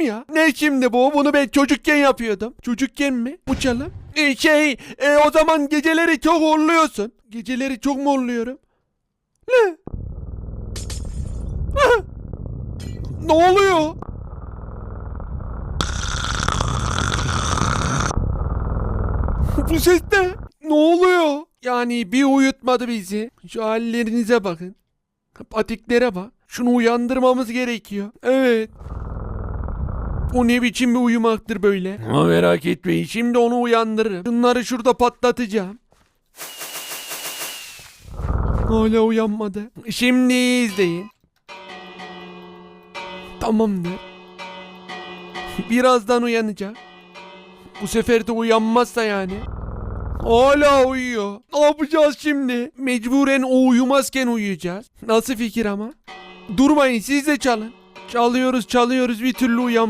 ya. Ne şimdi bu? Bunu ben çocukken yapıyordum. Çocukken mi? Uçalım. E, şey e, o zaman geceleri çok horluyorsun. Geceleri çok mu horluyorum? Ne? Ne oluyor? Bu ses ne? Ne oluyor? Yani bir uyutmadı bizi. Şu hallerinize bakın. Patiklere bak. Şunu uyandırmamız gerekiyor. Evet. O ne biçim bir uyumaktır böyle? Ama merak etmeyin şimdi onu uyandırırım. Şunları şurada patlatacağım. Hala uyanmadı. Şimdi izleyin. Tamamdır. Birazdan uyanacak. Bu sefer de uyanmazsa yani. Hala uyuyor. Ne yapacağız şimdi? Mecburen o uyumazken uyuyacağız. Nasıl fikir ama? Durmayın siz de çalın. Çalıyoruz çalıyoruz bir türlü uyan.